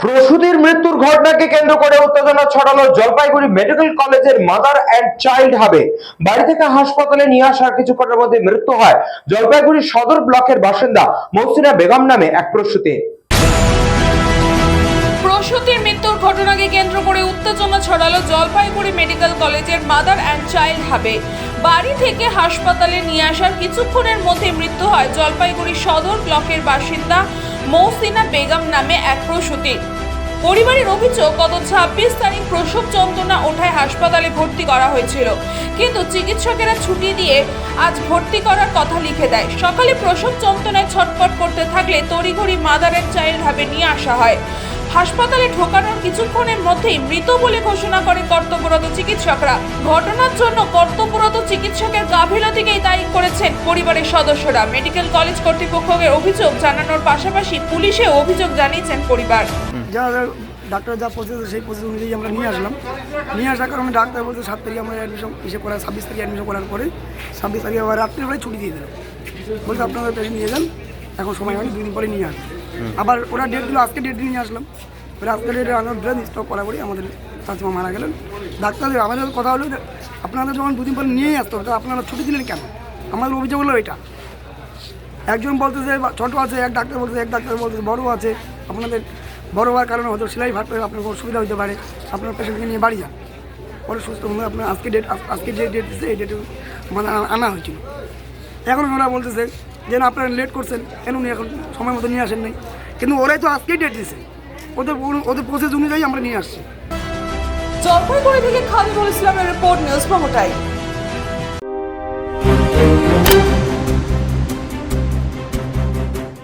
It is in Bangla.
প্রসূতির মৃত্যুর ঘটনাকে কেন্দ্র করে উত্তেজনা ছড়ালো জলপাইগুড়ি মেডিকেল কলেজের মাদার অ্যান্ড চাইল্ড হাবে। বাড়ি থেকে হাসপাতালে নিয়ে আসার কিছুক্ষণের মধ্যে মৃত্যু হয় জলপাইগুড়ি সদর ব্লকের বাসিন্দা মহসিনা বেগম নামে এক প্রসূতি। প্রসূতির মৃত্যুর ঘটনাকে কেন্দ্র করে উত্তেজনা ছড়ালো জলপাইগুড়ি মেডিকেল কলেজের মাদার অ্যান্ড চাইল্ড বাড়ি থেকে হাসপাতালে নিয়ে আসার কিছুক্ষণের মধ্যে মৃত্যু হয় জলপাইগুড়ি সদর ব্লকের বাসিন্দা মৌসিনা বেগম নামে এক প্রসূতির পরিবারের অভিযোগ, গত ছাব্বিশ তারিখ প্রসব যন্ত্রণা ওঠায় হাসপাতালে ভর্তি করা হয়েছিল। কিন্তু চিকিৎসকেরা ছুটি দিয়ে আজ ভর্তি করার কথা লিখে দেয়। সকালে প্রসব যন্ত্রণায় ছটপট করতে থাকলে তড়িঘড়ি মাদার অ্যান্ড চাইল্ড হাবে নিয়ে আসা হয়। হাসপাতালে ঢোকানোর কিছুক্ষণের মধ্যেই মৃত বলে ঘোষণা করে কর্তব্যরত চিকিৎসকরা। ঘটনার জন্য কর্তব্যরত চিকিৎসকের গাফিলতিকেই দায়ী করেছেন পরিবারের সদস্যরা। মেডিকেল কলেজ কর্তৃপক্ষের অভিযোগ জানানোর পাশাপাশি পুলিশে অভিযোগ জানিয়েছেন পরিবার। যা ডাক্তার যা প্রসেস সেই প্রসেস অনুযায়ী আমরা নিয়ে আসলাম। নিয়ে আসার কারণে ডাক্তার বলতে সাত তারিখে আমরা অ্যাডমিশন এসে করা ছাব্বিশ তারিখে অ্যাডমিশন করার পরে ছাব্বিশ তারিখে আবার রাত্রিবেলায় ছুটি দিয়ে দিল বলতে আপনাদের পেশেন্ট নিয়ে যান এখন সময় হয়নি দুই দিন পরে নিয়ে আসবেন আবার ওরা ডেট দিল আজকে ডেট নিয়ে আসলাম। ওরা আজকে ডেটে আনার ব্রেন স্টক করা করি আমাদের চাচিমা মারা গেলেন। ডাক্তারদের আমাদের কথা হলো যে আপনাদের যখন দুদিন পরে নিয়েই আসতে হবে আপনারা ছুটি দিলেন কেন? আমাদের অভিযোগ হলো এটা। একজন বলতেছে, ছোট আছে, এক ডাক্তার বলতেছে, এক ডাক্তার বলতেছে, বড় আছে। আপনাদের বড় হওয়ার কারণে হয়তো সেলাই ভাট পেয়ে আপনার অসুবিধা হতে পারে। আপনার পেশেন্টকে নিয়ে বাড়ি যান। পরে সুস্থ হলে আপনার আজকে ডেট আজকে যে ডেট দিচ্ছে এই ডেটে মানে আনা- আনা হয়েছিল। এখন ওরা বলতেছে যে, না, আপনারা লেট করছেন। কেন উনি এখন সময় মতো নিয়ে আসেন নাই? কিন্তু ওরাই তো আজকেই ডেট দিচ্ছে ওদের ওদের প্রসেস অনুযায়ী আমরা নিয়ে আসছি। জলপাইগুড়ি থেকে খালিদুল ইসলামের রিপোর্ট নিউজ প্রমোটাই।